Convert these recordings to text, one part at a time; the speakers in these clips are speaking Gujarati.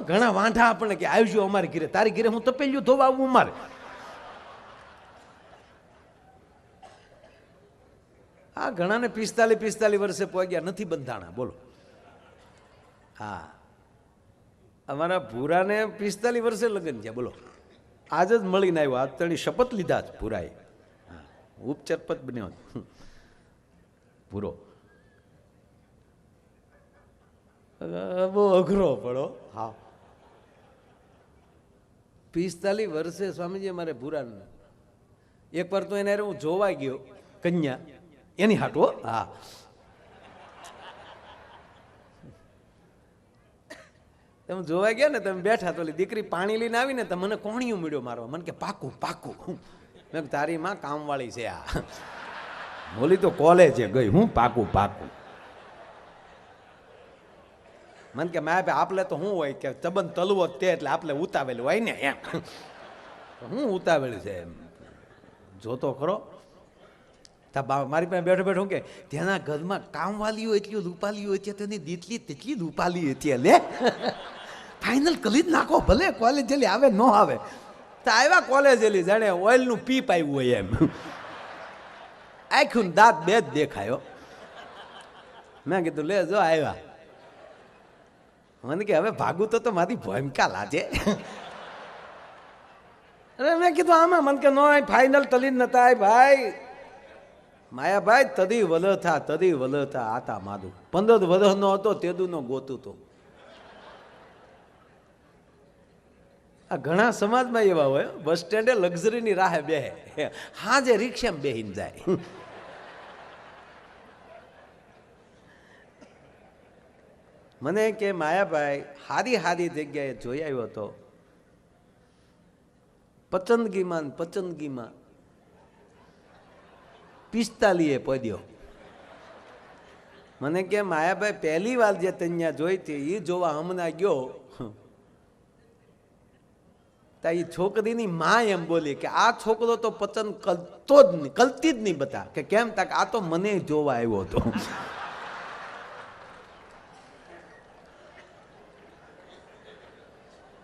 ઘણા વાંઢા આપણને કે આવજો અમારે ઘરે. તારી ઘરે હું તપેલ્યું ધોવા આવું અમારે આ ઘણાને પિસ્તાલીસ પિસ્તાલીસ વર્ષે પહોંચ્યા નથી બંધાણા, બોલો. હા. અમારા ભૂરાને પિસ્તાલીસ વર્ષે લગ્ન છે બોલો. આજ જ મળીને આવ્યો, આજ તેની શપથ લીધા જ ભૂરાએ. ઉપચરપત બન્યો. ભૂરો. બહુ અઘરો પડો. હા. પિસ્તાલીસ વર્ષે સ્વામીજી અમારે એક એકવાર તો એને હું જોવા ગયો, કન્યા. એની હાટો, હા. તમે જોવા ગયા ને તમે બેઠા તો દીકરી પાણી લઈને આવીને તો મને કોણિયું મળ્યો મારવા. મને કે, પાકું પાકું. મેં તારી માં કામવાળી છે આ. બોલી, તો કોલેજે ગઈ. હું, પાકું પાકું. મને કે માય આપલે તો શું હોય કે તબન તલવો તે એટલે આપણે ઉતાવેલું હોય ને એમ. હું ઉતાવેલું છે એમ. જોતો ખરો. મારી પાસે બેઠો બેઠો કે, તેના ઘરમાં કામવાલીઓ એટલી રૂપાલીઓ હતી તેની દીટલી તેટલી રૂપાલી હતી લે. ફાઇનલ કરી જ નાખો, ભલે કોલેજ જેલી આવે, ન આવે. તો આવ્યા કોલેજ જેલી જાણે ઓઇલનું પીપ આવ્યું હોય એમ. આખું દાંત બે જ દેખાયો. મેં કીધું, લે, જો આવ્યા મને કે, હવે ભાગું તો મારી ભૂમિકા લાજે. અરે મેં કીધું, આમાં મને કે નો ફાઇનલ તલી નતા ભાઈ. માયાભાઈ, તદી વલથા તદી વલથા આતા માદુ. પંદર વરસ નો હતો તેદું નો ગોતું તો આ ઘણા સમાજમાં એવા હોય, બસ સ્ટેન્ડે લક્ઝરીની રાહે બેહે. હા જે રિક્ષામાં બેહીને જાય. મને કે, માયાભાઈ હારી હારી જગ્યાએ જોઈ આવ્યો હતો પચંદગીમાં પચંદગીમાં પિસ્તાલીએ પડ્યો. મને કે, માયાભાઈ, પહેલી વાર જે તન્યા જોઈ હતી એ જોવા હમણાં ગયો. તા એ છોકરીની મા એમ બોલી કે, આ છોકરો તો પસંદ કરતો જ નહીં કરતી જ નહીં બતા. કે કેમ તાક આ તો મને જોવા આવ્યો હતો.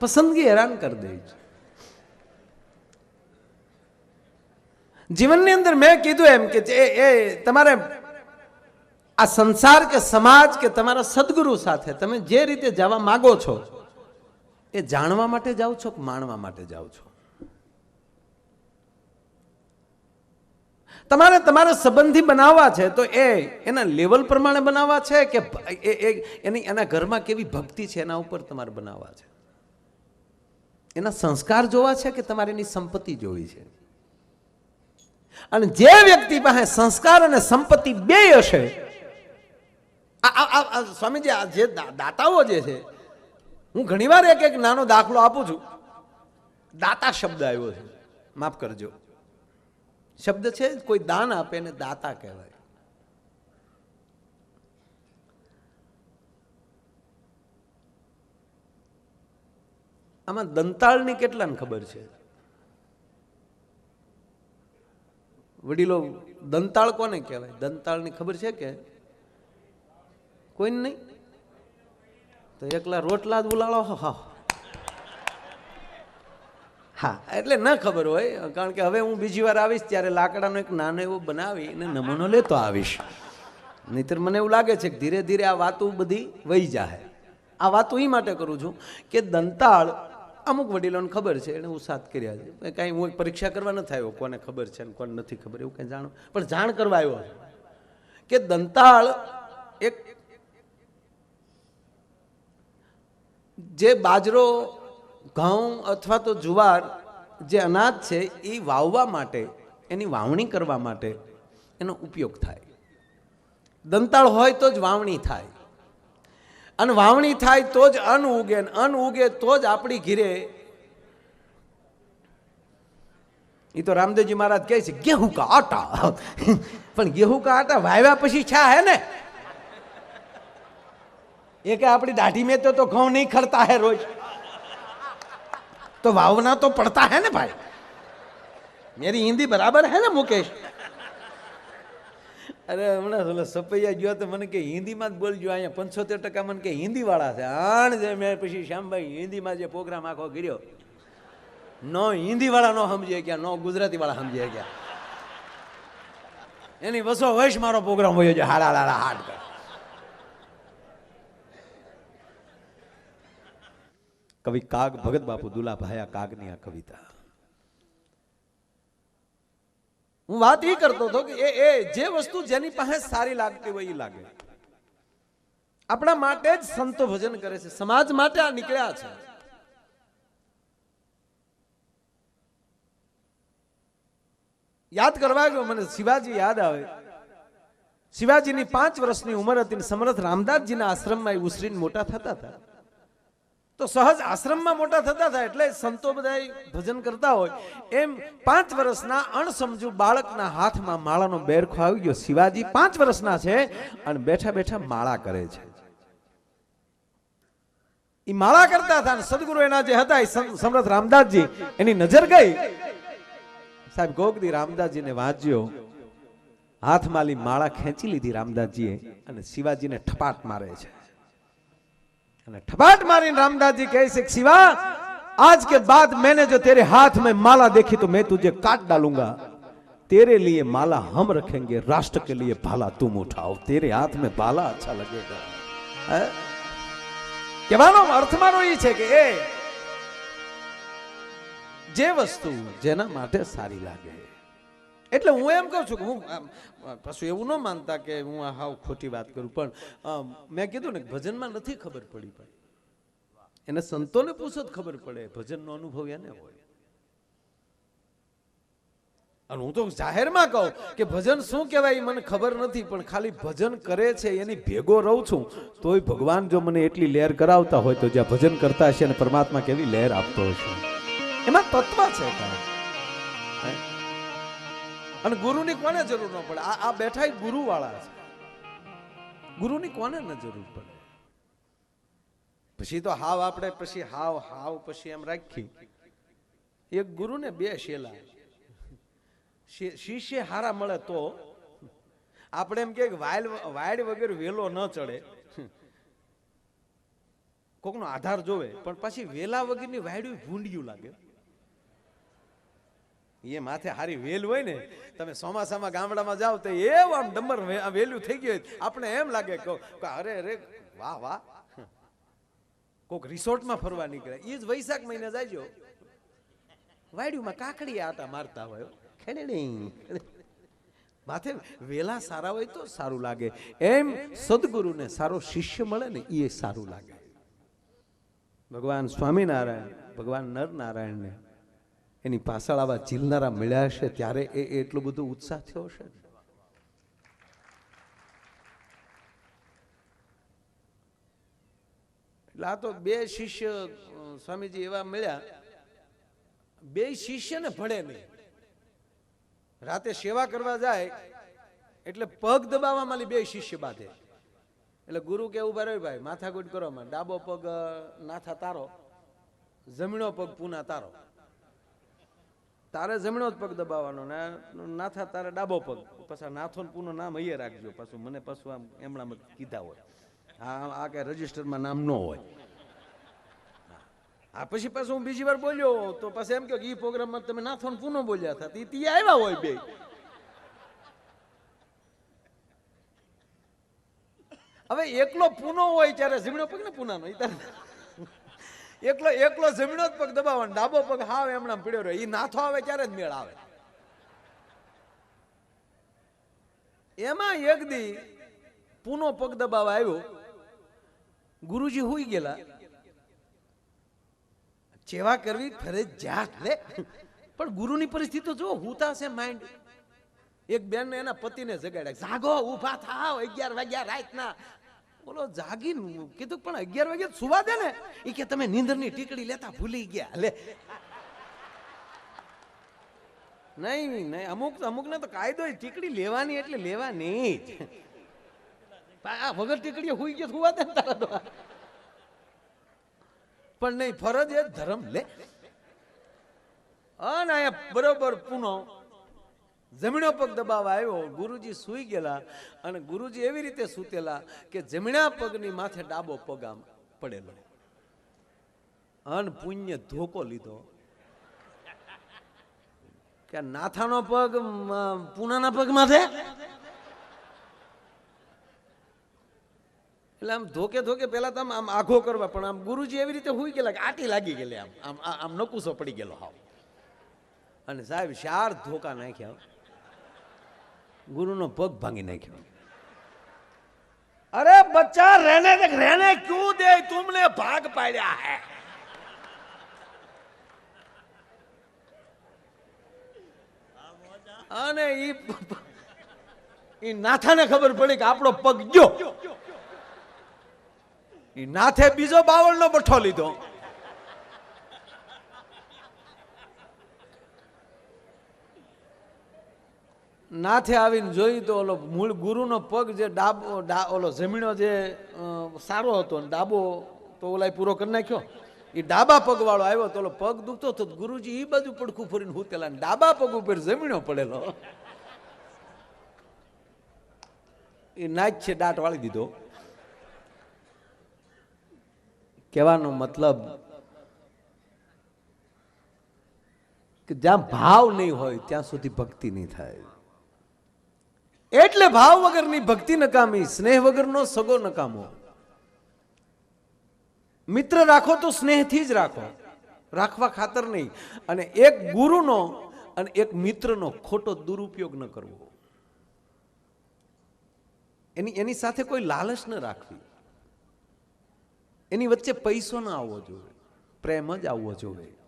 પસંદગી હેરાન કરી દે છે. જીવનની અંદર મેં કીધું એમ કે એ તમારે આ સંસાર કે સમાજ કે તમારા સદગુરુ સાથે તમે જે રીતે જવા માગો છો, એ જાણવા માટે જાઓ છો કે માણવા માટે જાઓ છો? તમારે તમારા સંબંધી બનાવવા છે તો એ એના લેવલ પ્રમાણે બનાવવા છે કે એની, એના ઘરમાં કેવી ભક્તિ છે એના ઉપર તમારે બનાવવા છે? એના સંસ્કાર જોવા છે કે તમારે એની સંપત્તિ જોવી છે? અને જે વ્યક્તિ પાસે સંસ્કાર અને સંપત્તિ બે હશે સ્વામીજી, આ જે દાતાઓ જે છે, હું ઘણીવાર એક એક નાનો દાખલો આપું છું. દાતા શબ્દ આવ્યો છે. માફ કરજો. શબ્દ છે, કોઈ દાન આપે ને દાતા કહેવાય. આમાં દંતાળની કેટલાને ખબર છે? વડીલો, દંતાળ કોને કહેવાય? દંતાળની ખબર છે કે કોઈને નહીં? તો એકલા રોટલા જ ઉલાળો હા હા. એટલે ન ખબર હોય, કારણ કે હવે હું બીજી વાર આવીશ ત્યારે લાકડાનો એક નાનો એવો બનાવી અને નમૂનો લેતો આવીશ. નહીતર મને એવું લાગે છે કે ધીરે ધીરે આ વાતો બધી વહી જાય આ વાતો એ માટે કરું છું કે દંતાળ અમુક વડીલોને ખબર છે, એને ઉસાદ કર્યા છે. કાંઈ હું પરીક્ષા કરવા નથી આવ્યો, કોને ખબર છે અને કોને નથી ખબર, એવું કંઈ જાણો. પણ જાણ કરવા આવ્યો કે દંતાળ એક જે બાજરો, ઘઉં અથવા તો જુવાર જે અનાજ છે, એ વાવવા માટે, એની વાવણી કરવા માટે એનો ઉપયોગ થાય. દંતાળ હોય તો જ વાવણી થાય. અને વાવણી થાય તો જ અન ઉગે ને અન્ન ઉગે તો જ આપણી ઘીરે. એ તો રામદેવજી મહારાજ કહે છે, ગેહું કા આટા? પણ ગેહું કા આટા વાવ્યા પછી છા હે ને? એ કે આપણી દાઢી મેં તો ઘઉં નહીં ખડતા હે રોજ. તો વાવના તો પડતા હે ને ભાઈ? મેરી હિન્દી બરાબર હે ને મુકેશ? અરે હમણાં ઓલો સપૈયા ગયો તો મને કે, હિન્દીમાં જ બોલજો અહીંયા, પંચોતેર ટકા મને કે હિન્દી વાળા છે. આણ જે મેં પછી શ્યામભાઈ, હિન્દીમાં જે પ્રોગ્રામ આખો કર્યો, નો હિન્દી વાળા નો સમજી ગયા નો ગુજરાતીવાળા સમજી ગયા એની વસો વૈશ મારો પ્રોગ્રામ હોય છે, હાડા લાડા હાડ કર કવિ કાગ, ભગત બાપુ દુલા ભાયા કાગની આ કવિતા. હું વાત એ કરતો હતો કે એ એ જે વસ્તુ જેની પાસે સારી લાગતી હોય એ લાગે. આપણા માટે જ સંતો ભજન કરે છે. સમાજ માટે આ નીકળ્યા છે. યાદ કરવા ગયો, મને શિવાજી યાદ આવે. શિવાજીની પાંચ વર્ષની ઉંમર હતી સમર્થ રામદાસજીના આશ્રમમાં એ ઉછરીને મોટા થતા હતા. તો સહજ આશ્રમમાં મોટા થતા હતા એટલે સંતો બધા ભજન કરતા હોય. એમ પાંચ વર્ષના અણસમજુ બાળકના હાથમાં માળાનો બેરખો આવી ગયો. શિવાજી પાંચ વર્ષના છે અને બેઠા બેઠા માળા કરે છે. એ માળા કરતા હતા અને સદગુરુ એના જે હતા એ સમરથ રામદાસજી, એની નજર ગઈ. સાહેબ, ગોગદી રામદાસજીને વાંચ્યો. હાથમાલી માળા ખેંચી લીધી રામદાસજીએ અને શિવાજીને ઠપાટ મારે છે. અને ठपाट मारी रामदास जी कहे से शिवा आज के बाद मैंने जो तेरे हाथ में माला देखी तो मैं तुझे काट डालूंगा तेरे लिए माला हम रखेंगे राष्ट्र के लिए भाला तुम उठाओ तेरे हाथ में भाला अच्छा लगेगा હે? કહેવાનો અર્થ મારો એ છે કે એ જે વસ્તુ જેના માટે સારી લાગે એટલે હું એમ કહું છું કે હું પાછું એવું ન માનતા કે હું આ હાવ ખોટી વાત કરું, પણ મેં કીધું ને ભજનમાં નથી ખબર પડી પણ. એને સંતોને પૂછો જ ખબર પડે, ભજનનો અનુભવ એને હોય. અને હું તો જાહેરમાં કહું કે ભજન શું કહેવાય એ મને ખબર નથી, પણ ખાલી ભજન કરે છે, એની ભેગો રહું છું, તોય ભગવાન જો મને એટલી લહેર કરાવતા હોય તો જ્યાં ભજન કરતા હશે અને પરમાત્મા કેવી લહેર આપતો હશે. એમાં તત્વ છે કાંઈ. અને ગુરુની કોને જરૂર ન પડે? આ બેઠા ગુરુ વાળા છે. ગુરુની કોને ન જરૂર પડે? પછી તો હાવ આપણે પછી હાવ હાવ પછી એમ રાખી. એક ગુરુને બે શેલા. શિષ્ય હારા મળે તો આપણે એમ કે વાયલ વાયડ વગર વેલો ન ચડે. કોકનો આધાર જોવે, પણ પછી વેલા વગરની વાયડું ભૂંડિયું લાગે. એ માથે હારી વેલ હોય ને, તમે ચોમાસામાં ગામડામાં જાઓ તો એવું આમ ડંબર વે- વેલું થઈ ગયું આપણે એમ લાગે કે અરે અરે, વાહ વાહ. કોક રિસોર્ટમાં ફરવા નીકળે. એ જ વૈશાખ મહિને જાયજો વાડ્યુમાં કાકડી આટા મારતા હોય ખેડેડી માથે વેલા સારા હોય તો સારું લાગે. એમ સદગુરુને સારો શિષ્ય મળે ને એ સારું લાગે. ભગવાન સ્વામિનારાયણ, ભગવાન નરનારાયણને એની પાછળ આવા ઝીલનારા મળ્યા હશે, ત્યારે એ એટલો બધો ઉત્સાહ થયો હશે? એટલે આ તો બે શિષ્ય સ્વામીજી એવા મળ્યા. બે શિષ્યને ભળે નહીં. રાતે સેવા કરવા જાય, એટલે પગ દબાવવા માલી બે શિષ્ય બાંધે. એટલે ગુરુ કે ઊભા રહ્યો ભાઈ, માથાકૂટ કરો ડાબો પગ નાથા તારો જમીનો પગ પૂના તારો. તારે જમણો જ પગ દબાવવાનો ને નાથા તારે ડાબો પગ. પાછા નાથો પૂનું નામ અહીંયા રાખજો. પાછું મને પાછું આમ એમણામાં કીધા હોય. આ આ કઈ રજીસ્ટરમાં નામ ન હોય. આ પછી પાછું હું બીજી વાર બોલ્યો તો પછી એમ કે ઈ પ્રોગ્રામમાં તમે નાથો પૂનો બોલ્યા હતા તી આવ્યા હોય બે. હવે એકલો પૂનો હોય ત્યારે જમણો પગ ને પૂનાનો? એ તારે એકલો એકલો જમીનો પગ દબાવવાનો, ડાબો પગ હાવ એમણે પીડ્યો રહ્યો. એ નાથો આવે ત્યારે જ મેળ આવે. એમાં એક દી પૂનો પગ દબાવવા આવ્યો. ગુરુજી હુઈ ગયેલા. સેવા કરવી ફરજિયાત લે. પણ ગુરુની પરિસ્થિતિ જો હુતા છે માઇન્ડ એક બેન એના પતિને જગાડ્યા. જાગો, ઊભા થાવ અગિયાર વાગ્યા રાતના. બોલો જાગી કીધું પણ અગિયાર વાગે સુવા દે ને. એ કે તમે નીંદરની ટીકડી લેતા ભૂલી ગયા, લે. નહીં નહીં, અમુક અમુક ને તો કાયદો ટીકડી લેવાની એટલે લેવાની જ. આ વગર ટીકડી હુઈ ગયો, સુવા દે. પણ નહીં ફરજ એ ધર્મ, લે. અને બરોબર, પૂનો. જમણો પગ દબાવવા આવ્યો, ગુરુજી સૂઈ ગયેલા અને ગુરુજી એવી રીતે સૂતેલા કે જમણા પગની માથે ડાબો પગ આમ પડેલો. અન પુણ્ય ધોકો લીધો. કે નાથાનો પગ પૂનાના પગ માથે? એટલે આમ ધોકે ધોકે પેલા તો આમ આઘો કરવા, પણ આમ ગુરુજી એવી રીતે હુઈ ગયેલા કે આટી લાગી ગયેલી આમ આમ આમ નકુસો પડી ગયેલો હાવ. અને સાહેબ ચાર ધોકા નાખ્યા ગુરુનો પગ ભાંગી નાખ્યો. અરે બચ્ચા, રહેને દે, રહેને ક્યુ દે? તુમને ભાગ પાડ્યા હે. અને ઈ ઈ નાથાને ખબર પડી કે આપણો પગ ગયો. ઈ નાથે બીજો બાવળનો બઠો લીધો. નાથે આવીને જોયું તો ઓલો મૂળ ગુરુનો પગ જે ડાબો ઓલો જમીનો જે સારો હતો ને ડાબો તો ઓલાય પૂરો કરી નાખ્યો. એ ડાબા પગ વાળો આવ્યો તો ઓલો પગ દુખતો હતો ગુરુજી એ બાજુ પડખું ફરીને હુતેલા ને ડાબા પગ ઉપર જમીનો પડેલો. એ નાચ છે દાંત વાળી દીધો. કહેવાનો મતલબ કે જ્યાં ભાવ નહીં હોય, ત્યાં સુધી ભક્તિ નહીં થાય. એટલે ભાવ વગરની ભક્તિ નકામી, સ્નેહ વગરનો સગો નકામો. મિત્ર રાખો તો સ્નેહથી જ રાખો. રાખવા ખાતર નહીં. અને એક ગુરુનો અને એક મિત્રનો ખોટો દુરુપયોગ ન કરવો. એની એની સાથે કોઈ લાલચ ન રાખવી. એની વચ્ચે પૈસો ન આવવો જોઈએ પ્રેમ જ આવવો જોઈએ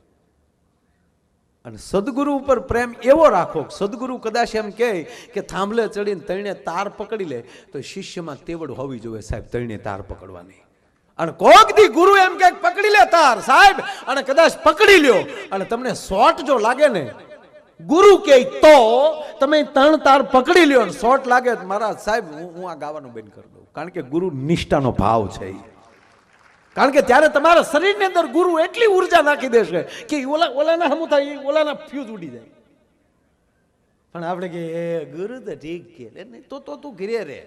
અને સદગુરુ ઉપર પ્રેમ એવો રાખો સદગુરુ કદાચ એમ કહે કે થાંભલે ચડીને તણે તાર પકડી લે, તો શિષ્યમાં તેવડ હોવી જોઈએ સાહેબ, તણે તાર પકડવાની. અને કોક દી ગુરુ એમ કે પકડી લે તાર સાહેબ, અને કદાચ પકડી લ્યો. અને તમને શોર્ટ જો લાગે ને, ગુરુ કે તો તમે ત્રણ તાર પકડી લ્યો અને શોર્ટ લાગે મારા સાહેબ હું આ ગાવાનું બંધ કરી દઉં. કારણ કે ગુરુ નિષ્ઠાનો ભાવ છે ઈ. કારણ કે ત્યારે તમારા શરીરની અંદર ગુરુ એટલી ઊર્જા નાખી દેશે કે ઓલા ઓલાના હમું થાય? ઓલાના ફ્યુઝ ઉડી જાય. પણ આપણે કે, એ ગુરુ તો ઠીક કે તો તો તું ઘરે રે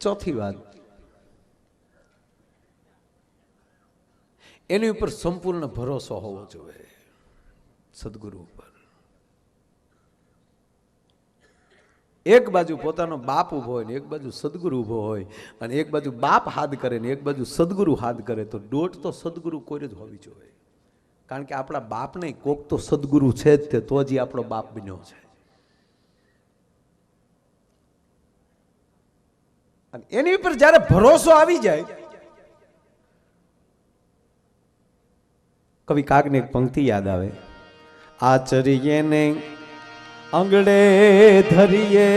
ચોથી વાત. એની ઉપર સંપૂર્ણ ભરોસો હોવો જોઈએ. સદગુરુ ઉપર. એક બાજુ પોતાનો બાપ ઊભો હોય ને એક બાજુ સદગુરુ ઊભો હોય અને એક બાજુ બાપ હાથ કરે ને એક બાજુ સદગુરુ હાથ કરે તો દોટ તો સદગુરુ કોઈ જ હોવી જોઈએ. કારણ કે આપણા બાપ નહીં, કોક તો સદગુરુ છે જ તે, તો જ આપણો બાપ બન્યો છે. અને એની ઉપર જ્યારે ભરોસો આવી જાય, કવિ કાગને એક પંક્તિ યાદ આવે. આચર્યને આંગળે ધરીએ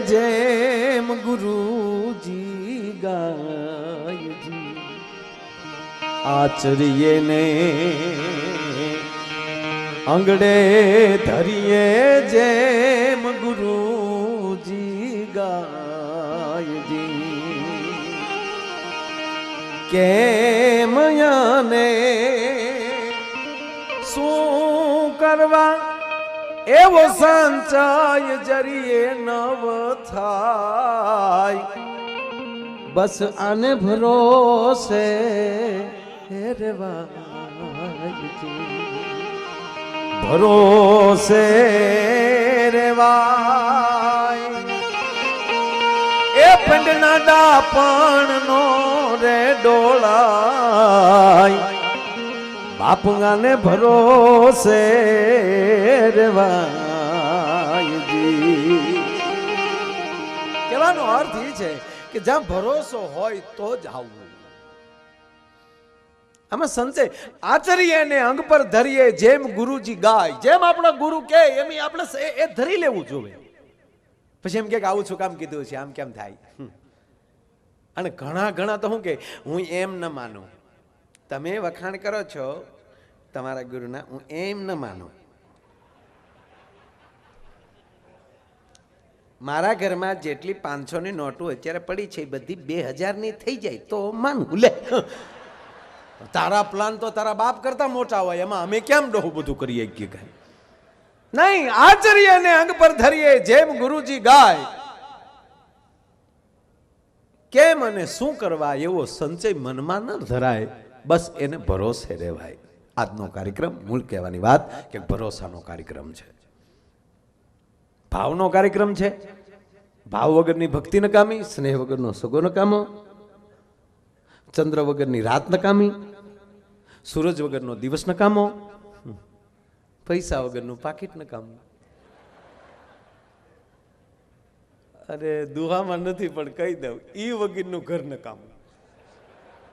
જેમ ગુરુજી ગાયજી. આચરીએ ને આંગળે ધરીએ જેમ ગુરુજી ગાયજી. કેમ યાને, શું કરવા એવો સંચય જરીએ નવ થાય. બસ આને ભરોસે ભરોસે રેવાય. એ પંડના દાપણ નો રે ડોળાય. બાપુગાને ભરોસે રેવાયજી. કહેવાનો અર્થ એ છે કે જ્યાં ભરોસો હોય તો જ આવવું. આમાં સંજય આચરીએ ને અંગ પર ધરીએ, જેમ ગુરુજી ગાય, જેમ આપણા ગુરુ કે એમ આપણે એ- ધરી લેવું જોઈએ પછી એમ કે આવું છું, કામ કીધું છે, આમ કેમ થાય. અને ઘણા ઘણા તો શું કે, હું એમ ન માનું. તમે વખાણ કરો છો, તમારા ગુરુના, હું એમ ન માનું. મારા ઘરમાં જેટલી પાંચસો ની નોટો અત્યારે પડી છે બધી બે હજારની થઈ જાય, તો માનું લે. તારા પ્લાન તો તારા બાપ કરતા મોટા હોય, એમાં અમે કેમ ડોહું બધું કરીએ કે કઈ નહીં આચર્યને અંગ પર ધરીએ, જેમ ગુરુજી ગાય. કેમ અને શું કરવા એવો સંચય મનમાં ન ધરાય? બસ એને ભરોસે રહેવાય. આજનો કાર્યક્રમ મૂળ કહેવાની વાત કે ભરોસાનો કાર્યક્રમ છે. ભાવનો કાર્યક્રમ છે. ભાવ વગરની ભક્તિ નકામી, સ્નેહ વગરનો સગો નકામો, ચંદ્ર વગરની રાત નકામી, સૂરજ વગરનો દિવસ નકામો, પૈસા વગરનું પાકીટ નકામું. અરે દુહામાં નથી, પણ કહી દઉં, ઈ વગરનું ઘર નકામું.